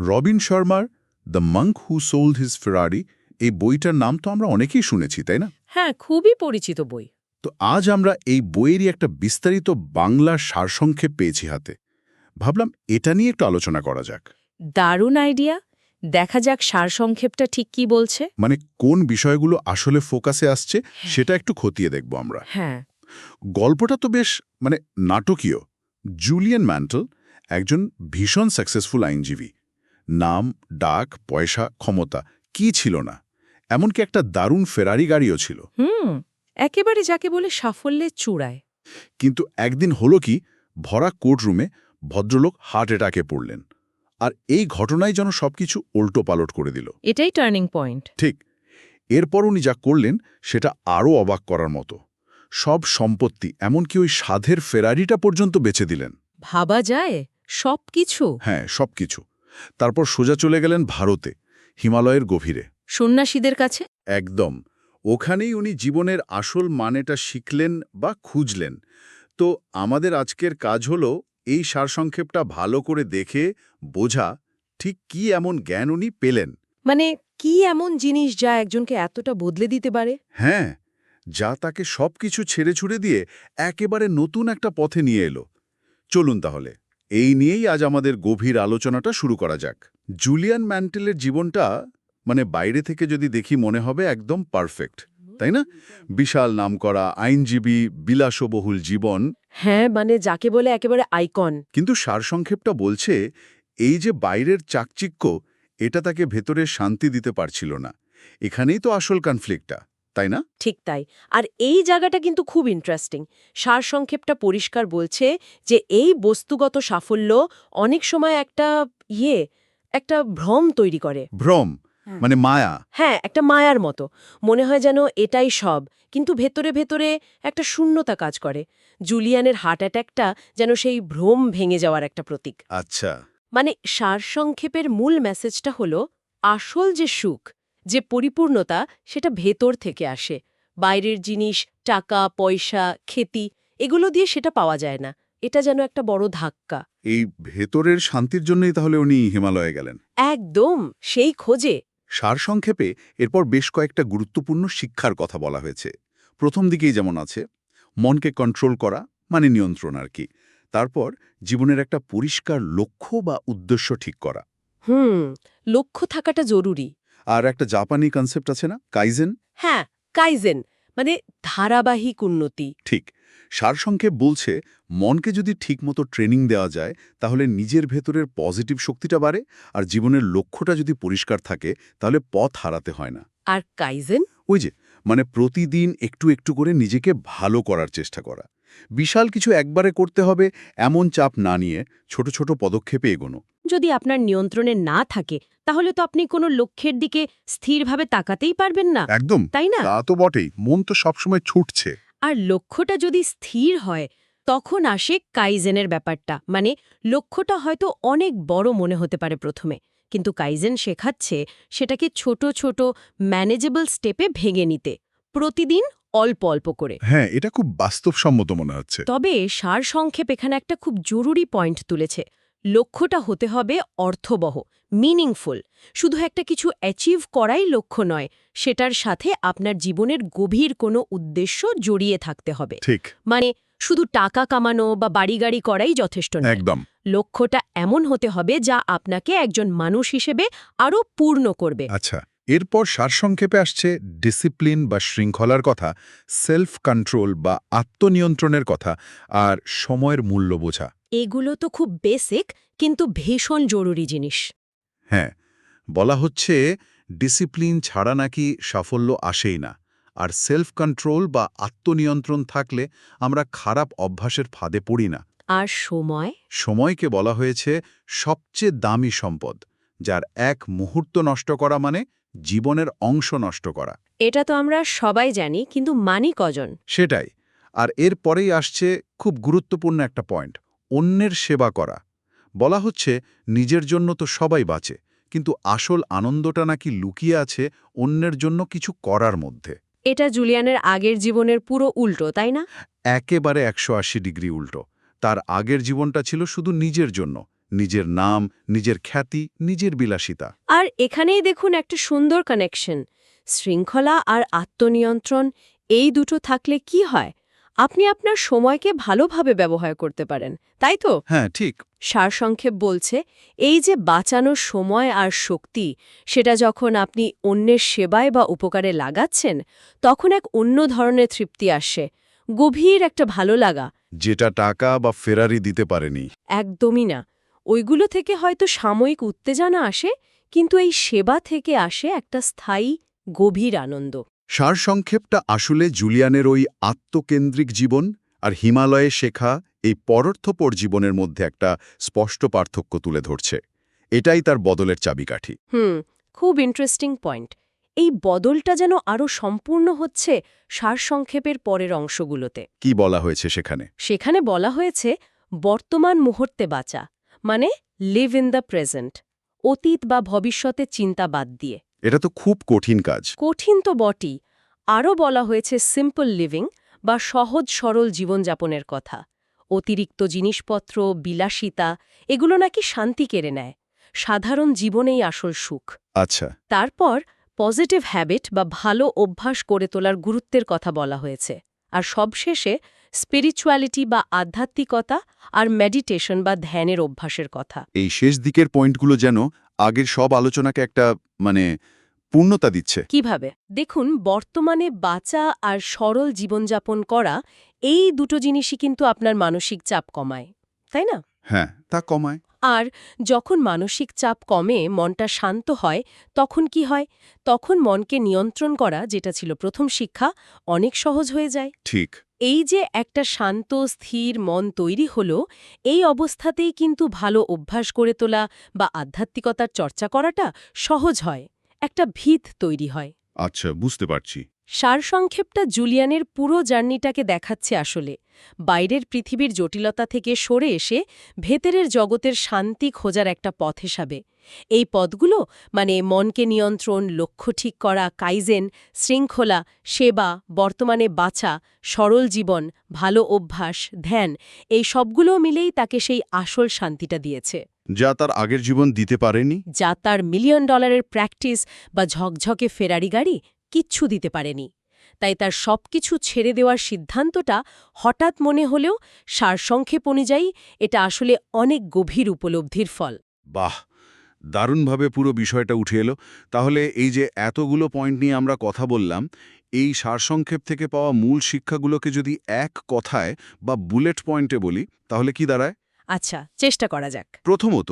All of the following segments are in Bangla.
রবিন শর্মার the monk who sold his Ferrari এই বইটার নাম তো আমরা অনেকেই শুনেছি তাই না? হ্যাঁ খুবই পরিচিত বই। তো আজ আমরা এই বইয়েরই একটা বিস্তারিত বাংলা সারসংক্ষেপ পেয়েছি হাতে। ভাবলাম এটা নিয়ে একটু আলোচনা করা যাক। দারুণ আইডিয়া। দেখা যাক সারসংক্ষেপটা ঠিক কি বলছে। মানে কোন বিষয়গুলো আসলে ফোকাসে আসছে সেটা একটু খতিয়ে দেখব আমরা। হ্যাঁ। গল্পটা তো বেশ মানে নাটকীয়। জুলিয়ান ম্যান্টল একজন ভীষণ সাকসেসফুল আইনজীবী। নাম ডাক পয়সা ক্ষমতা কি ছিল না? এমনকি একটা দারুণ ফেরারি গাড়িও ছিল। হুম একেবারে যাকে বলে সাফল্যের চূড়ায়। কিন্তু একদিন হলো কি ভরা কোর্টরুমে ভদ্রলোক হার্ট অ্যাটাকে পড়লেন। আর এই ঘটনাই যেন সবকিছু উল্টো পালট করে দিল। এটাই টার্নিং পয়েন্ট। ঠিক এরপর উনি যা করলেন সেটা আরও অবাক করার মতো। সব সম্পত্তি এমনকি ওই সাধের ফেরারিটা পর্যন্ত বেছে দিলেন। ভাবা যায় সব কিছু হ্যাঁ সবকিছু। তারপর সোজা চলে গেলেন ভারতে হিমালয়ের গভীরে। সন্ন্যাসীদের কাছে? একদম। ওখানেই উনি জীবনের আসল মানেটা শিখলেন বা খুঁজলেন। তো আমাদের আজকের কাজ হলো এই সারসংক্ষেপটা ভালো করে দেখে বোঝা ঠিক কি এমন জ্ঞান উনি পেলেন। মানে কি এমন জিনিস যা একজনকে এতটা বদলে দিতে পারে? হ্যাঁ যা তাকে সবকিছু ছেড়ে ছুড়ে দিয়ে একেবারে নতুন একটা পথে নিয়ে এলো। চলুন তাহলে। এই নিয়েই আজ আমাদের গভীর আলোচনাটা শুরু করা যাক। জুলিয়ান ম্যান্টেলের জীবনটা মানে বাইরে থেকে যদি দেখি মনে হবে একদম পারফেক্ট তাই না? বিশাল নামকরা আইনজীবী বিলাসবহুল জীবন। হ্যাঁ মানে যাকে বলে একেবারে আইকন। কিন্তু সারসংক্ষেপটা বলছে এই যে বাইরের চাকচিক্য এটা তাকে ভেতরে শান্তি দিতে পারছিল না। এখানেই তো আসল কনফ্লিক্টটা তাই না? ঠিক তাই। আর এই জায়গাটা কিন্তু খুব ইন্টারেস্টিং সারসংক্ষেপটা পরিষ্কার বলছে যে এই বস্তুগত সাফল্য অনেক সময় একটা ইয়ে একটা ভ্রম তৈরি করে। ভ্রম হ্যাঁ। মানে মায়া। হ্যাঁ একটা মায়ার মতো। মনে হয় যেন এটাই সব। কিন্তু ভেতরে ভেতরে একটা শূন্যতা কাজ করে। জুলিয়ানের হার্ট অ্যাট্যাকটা যেন সেই ভ্রম ভেঙে যাওয়ার একটা প্রতীক। আচ্ছা। মানে সারসংক্ষেপের মূল মেসেজটা হলো আসল যে সুখ যে পরিপূর্ণতা সেটা ভেতর থেকে আসে। বাইরের জিনিস টাকা পয়সা খেতি এগুলো দিয়ে সেটা পাওয়া যায় না। এটা যেন একটা বড় ধাক্কা। এই ভেতরের শান্তির জন্যই তাহলে উনি হিমালয়ে গেলেন। একদম সেই খোঁজে। সারসংক্ষেপে এরপর বেশ কয়েকটা গুরুত্বপূর্ণ শিক্ষার কথা বলা হয়েছে। প্রথম দিকেই যেমন আছে মনকে কন্ট্রোল করা মানে নিয়ন্ত্রণ আর কি। তারপর জীবনের একটা পরিষ্কার লক্ষ্য বা উদ্দেশ্য ঠিক করা। হুম লক্ষ্য থাকাটা জরুরি। আর একটা জাপানি কনসেপ্ট আছে না? কাইজেন হ্যাঁ কাইজেন মানে ধারাবাহিক উন্নতি। ঠিক। সারসংক্ষেপ বলছে মনকে যদি ঠিকমতো ট্রেনিং দেওয়া যায় তাহলে নিজের ভেতরের পজিটিভ শক্তিটা বাড়ে আর জীবনের লক্ষ্যটা যদি পরিষ্কার থাকে তাহলে পথ হারাতে হয় না। আর কাইজেন ওই যে মানে প্রতিদিন একটু একটু করে নিজেকে ভালো করার চেষ্টা করা। বিশাল কিছু একবারে করতে হবে এমন চাপ না নিয়ে ছোট ছোট পদক্ষেপে এগোনো। যদি আপনার নিয়ন্ত্রণে না থাকে তাহলে তো আপনি কোনো লক্ষ্যের দিকে স্থিরভাবে তাকাতেই পারবেন না। একদম। তাই না? তা তো বটেই। মন তো সবসময় ছুটছে। আর লক্ষ্যটা যদি স্থির হয় তখন আসে কাইজেনের ব্যাপারটা। মানে লক্ষ্যটা হয়তো অনেক বড় মনে হতে পারে প্রথমে কিন্তু কাইজেন শেখাচ্ছে সেটাকে ছোট ছোট ম্যানেজেবল স্টেপে ভেঙে নিতে প্রতিদিন অল্প অল্প করে। হ্যাঁ এটা খুব বাস্তবসম্মত মনে হচ্ছে। তবে সারসংক্ষেপ এখানে একটা খুব জরুরি পয়েন্ট তুলেছে। লক্ষ্যটা হতে হবে অর্থবহ মিনিংফুল শুধু একটা কিছু অ্যাচিভ করাই লক্ষ্য নয় সেটার সাথে আপনার জীবনের গভীর কোনো উদ্দেশ্য জড়িয়ে থাকতে হবে। ঠিক। মানে শুধু টাকা কামানো বা বাড়ি গাড়ি করাই যথেষ্ট নয়। একদম। লক্ষ্যটা এমন হতে হবে যা আপনাকে একজন মানুষ হিসেবে আরও পূর্ণ করবে। আচ্ছা এরপর সারসংক্ষেপে আসছে ডিসিপ্লিন বা শৃঙ্খলার কথা সেলফ কন্ট্রোল বা আত্মনিয়ন্ত্রণের কথা আর সময়ের মূল্য বোঝা। এগুলো তো খুব বেসিক কিন্তু ভীষণ জরুরি জিনিস। হ্যাঁ বলা হচ্ছে ডিসিপ্লিন ছাড়া নাকি সাফল্য আসেই না। আর সেলফ কন্ট্রোল বা আত্মনিয়ন্ত্রণ থাকলে আমরা খারাপ অভ্যাসের ফাঁদে পড়ি না। আর সময়? সময়কে বলা হয়েছে সবচেয়ে দামি সম্পদ যার এক মুহূর্ত নষ্ট করা মানে জীবনের অংশ নষ্ট করা। এটা তো আমরা সবাই জানি কিন্তু মানি কজন সেটাই। আর এর পরেই আসছে খুব গুরুত্বপূর্ণ একটা পয়েন্ট অন্যের সেবা করা। বলা হচ্ছে নিজের জন্য তো সবাই বাঁচে কিন্তু আসল আনন্দটা নাকি লুকিয়ে আছে অন্যের জন্য কিছু করার মধ্যে। এটা জুলিয়ানের আগের জীবনের পুরো উল্টো তাই না? একেবারে একশো আশি ডিগ্রি উল্টো। তার আগের জীবনটা ছিল শুধু নিজের জন্য নিজের নাম নিজের খ্যাতি নিজের বিলাসিতা। আর এখানেই দেখুন একটা সুন্দর কানেকশন শৃঙ্খলা আর আত্মনিয়ন্ত্রণ এই দুটো থাকলে কি হয়? আপনি আপনার সময়কে ভালোভাবে ব্যবহার করতে পারেন তাই তো? হ্যাঁ ঠিক। সারসংক্ষেপ বলছে এই যে বাঁচানোর সময় আর শক্তি সেটা যখন আপনি অন্যের সেবায় বা উপকারে লাগাচ্ছেন তখন এক অন্য ধরনের তৃপ্তি আসে গভীর একটা ভালো লাগা। যেটা টাকা বা ফেরারি দিতে পারেনি। একদমই না। ওইগুলো থেকে হয়তো সাময়িক উত্তেজনা আসে কিন্তু এই সেবা থেকে আসে একটা স্থায়ী গভীর আনন্দ। সারসংক্ষেপটা আসলে জুলিয়ানের ওই আত্মকেন্দ্রিক জীবন আর হিমালয়ে শেখা এই পরর্থপর জীবনের মধ্যে একটা স্পষ্ট পার্থক্য তুলে ধরছে। এটাই তার বদলের চাবিকাঠি। হুম খুব ইন্টারেস্টিং পয়েন্ট এই বদলটা যেন আরও সম্পূর্ণ হচ্ছে সারসংক্ষেপের পরের অংশগুলোতে। কি বলা হয়েছে সেখানে? সেখানে বলা হয়েছে বর্তমান মুহূর্তে বাঁচা মানে লিভ ইন দ্য প্রেজেন্ট অতীত বা ভবিষ্যতে চিন্তা বাদ দিয়ে। এটা তো খুব কঠিন কাজ। কঠিন তো বটি আরও বলা হয়েছে সিম্পল লিভিং বা সহজ সরল জীবনযাপনের কথা। অতিরিক্ত জিনিসপত্র বিলাসিতা এগুলো নাকি শান্তি কেড়ে নেয়। সাধারণ জীবনেই আসল সুখ। আচ্ছা। তারপর পজিটিভ হ্যাবিট বা ভালো অভ্যাস করে তোলার গুরুত্বের কথা বলা হয়েছে। আর সবশেষে স্পিরিচুয়ালিটি বা আধ্যাত্মিকতা আর মেডিটেশন বা ধ্যানের অভ্যাসের কথা। এই শেষ দিকের পয়েন্টগুলো যেন আগের সব আলোচনাকে একটা মানে পূর্ণতা দিচ্ছে। কীভাবে? দেখুন বর্তমানে বাঁচা আর সরল জীবনযাপন করা এই দুটো জিনিসই কিন্তু আপনার মানসিক চাপ কমায় তাই না? হ্যাঁ তা কমায়। আর যখন মানসিক চাপ কমে মনটা শান্ত হয় তখন কি হয়? তখন মনকে নিয়ন্ত্রণ করা যেটা ছিল প্রথম শিক্ষা অনেক সহজ হয়ে যায়। ঠিক। এই যে একটা শান্ত, স্থির মন তৈরি হলো, এই অবস্থাতেই কিন্তু ভালো অভ্যাস করে তোলা বা আধ্যাত্মিকতার চর্চা করাটা সহজ হয়, একটা ভিত তৈরি হয়। আচ্ছা বুঝতে পারছি। সারসংক্ষেপটা জুলিয়ানের পুরো জার্নিটাকে দেখাচ্ছে আসলে। বাইরের পৃথিবীর জটিলতা থেকে সরে এসে ভেতরের জগতের শান্তি খোঁজার একটা পথ হিসাবে। এই পথগুলো মানে মনকে নিয়ন্ত্রণ লক্ষ্য ঠিক করা কাইজেন শৃঙ্খলা সেবা বর্তমানে বাঁচা সরল জীবন ভালো অভ্যাস ধ্যান এই সবগুলো মিলেই তাকে সেই আসল শান্তিটা দিয়েছে। যা তার আগের জীবন দিতে পারেনি? যা তার মিলিয়ন ডলারের প্র্যাকটিস বা ঝকঝকে ফেরারি গাড়ি কিচ্ছু দিতে পারেনি। তাই তার সবকিছু ছেড়ে দেওয়ার সিদ্ধান্তটা হঠাৎ মনে হলেও সারসংক্ষেপ অনুযায়ী এটা আসলে অনেক গভীর উপলব্ধির ফল। বাহ! দারুণভাবে পুরো বিষয়টা উঠে এলো। তাহলে এই যে এতগুলো পয়েন্ট নিয়ে আমরা কথা বললাম এই সারসংক্ষেপ থেকে পাওয়া মূল শিক্ষাগুলোকে যদি এক কথায় বা বুলেট পয়েন্টে বলি তাহলে কি দাঁড়ায়? আচ্ছা চেষ্টা করা যাক। প্রথমত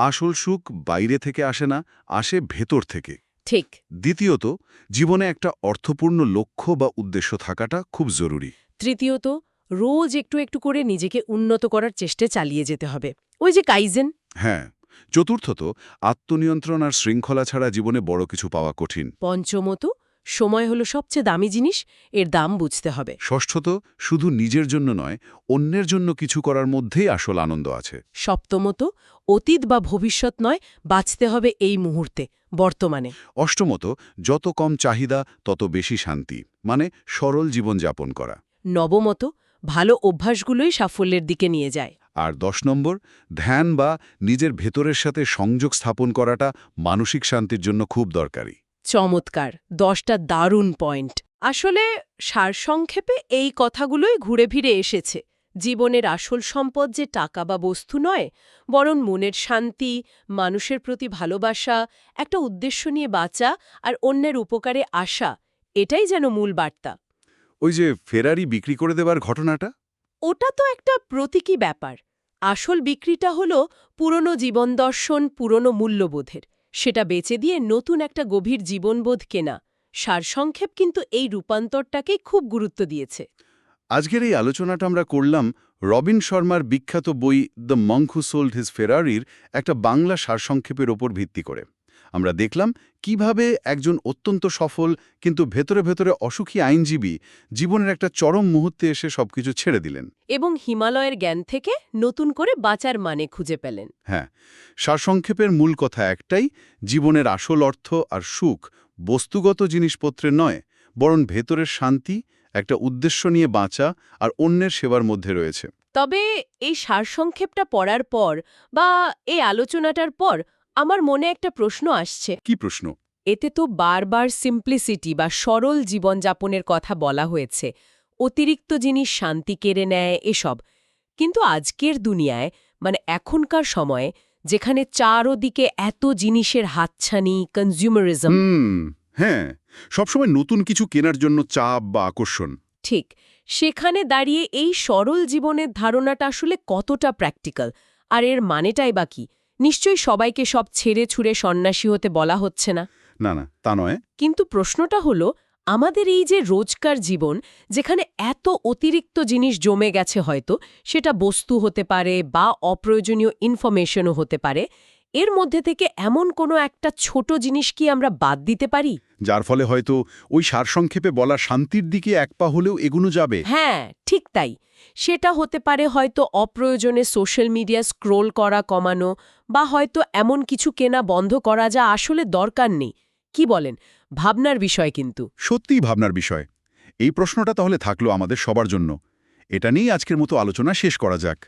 আসল সুখ বাইরে থেকে আসে না আসে ভেতর থেকে। ঠিক। দ্বিতীয়ত জীবনে একটা অর্থপূর্ণ লক্ষ্য বা উদ্দেশ্য থাকাটা খুব জরুরি। তৃতীয়ত রোজ একটু একটু করে নিজেকে উন্নত করার চেষ্টা চালিয়ে যেতে হবে। ওই যে কাইজেন। হ্যাঁ। চতুর্থত আত্মনিয়ন্ত্রণ আর শৃঙ্খলা ছাড়া জীবনে বড় কিছু পাওয়া কঠিন। পঞ্চমত সময় হলো সবচেয়ে দামি জিনিস এর দাম বুঝতে হবে। ষষ্ঠত শুধু নিজের জন্য নয় অন্যের জন্য কিছু করার মধ্যেই আসল আনন্দ আছে। সপ্তমত অতীত বা ভবিষ্যৎ নয় বাঁচতে হবে এই মুহূর্তে বর্তমানে। অষ্টমত যত কম চাহিদা তত বেশি শান্তি মানে সরল জীবনযাপন করা। নবমত ভালো অভ্যাসগুলোই সাফল্যের দিকে নিয়ে যায়। আর দশ নম্বর ধ্যান বা নিজের ভেতরের সাথে সংযোগ স্থাপন করাটা মানসিক শান্তির জন্য খুব দরকারি। চমৎকার দশটা দারুণ পয়েন্ট। আসলে সারসংক্ষেপে এই কথাগুলোই ঘুরে ফিরে এসেছে। জীবনের আসল সম্পদ যে টাকা বা বস্তু নয় বরং মনের শান্তি মানুষের প্রতি ভালোবাসা একটা উদ্দেশ্য নিয়ে বাঁচা আর অন্যের উপকারে আসা এটাই যেন মূল বার্তা। ওই যে ফেরারি বিক্রি করে দেবার ঘটনাটা? ওটা তো একটা প্রতীকী ব্যাপার। আসল বিক্রিটা হলো পুরনো জীবন দর্শন পুরনো মূল্যবোধের। সেটা বেচে দিয়ে নতুন একটা গভীর জীবনবোধ কেনা। সারসংক্ষেপ কিন্তু এই রূপান্তরটাকেই খুব গুরুত্ব দিয়েছে। আজকের এই আলোচনাটা আমরা করলাম রবিন শর্মার বিখ্যাত বই the monk who sold his ফেরারির একটা বাংলা সারসংক্ষেপের ওপর ভিত্তি করে। আমরা দেখলাম কীভাবে একজন অত্যন্ত সফল কিন্তু ভেতরে ভেতরে অসুখী আইনজীবী জীবনের একটা চরম মুহূর্তে এসে সবকিছু ছেড়ে দিলেন। এবং হিমালয়ের জ্ঞান থেকে নতুন করে বাঁচার মানে খুঁজে পেলেন। হ্যাঁ সারসংক্ষেপের মূল কথা একটাই জীবনের আসল অর্থ আর সুখ বস্তুগত জিনিসপত্রে নয় বরং ভেতরের শান্তি একটা উদ্দেশ্য নিয়ে বাঁচা আর অন্যের সেবার মধ্যে রয়েছে। তবে এই সারসংক্ষেপটা পড়ার পর বা এই আলোচনাটার পর আমার মনে একটা প্রশ্ন আসছে। কি প্রশ্ন? এতে তো বারবার সিম্পলিসিটি বা সরল জীবনযাপনের কথা বলা হয়েছে। অতিরিক্ত জিনিস শান্তি কেড়ে নেয় এসব। কিন্তু আজকের দুনিয়ায় মানে এখনকার সময়ে যেখানে চারোদিকে এত জিনিসের হাতছানি কনজিউমারিজম হ্যাঁ সবসময় নতুন কিছু কেনার জন্য চাপ বা আকর্ষণ। ঠিক সেখানে দাঁড়িয়ে এই সরল জীবনের ধারণাটা আসলে কতটা প্র্যাকটিক্যাল আর এর মানেটাই বা কি? নিশ্চয়ই সবাইকে সব ছেড়ে ছুড়ে সন্ন্যাসী হতে বলা হচ্ছে না। না না তা নয়। কিন্তু প্রশ্নটা হলো আমাদের এই যে রোজকার জীবন যেখানে এত অতিরিক্ত জিনিস জমে গেছে হয়তো সেটা বস্তু হতে পারে বা অপ্রয়োজনীয় ইনফরমেশনও হতে পারে এর মধ্যে থেকে এমন কোনো একটা ছোট জিনিস কি আমরা বাদ দিতে পারি? যার ফলে হয়তো ওই সারসংক্ষেপে বলা শান্তির দিকে এক পা হলেও এগুনো যাবে। হ্যাঁ ঠিক তাই। সেটা হতে পারে হয়তো অপ্রয়োজনে সোশ্যাল মিডিয়া স্ক্রোল করা কমানো বা হয়তো এমন কিছু কেনা বন্ধ করা যা আসলে দরকার নেই। কি বলেন? ভাবনার বিষয় কিন্তু। সত্যিই ভাবনার বিষয়। এই প্রশ্নটা তাহলে থাকল আমাদের সবার জন্য। এটা নিয়েই আজকের মতো আলোচনা শেষ করা যাক।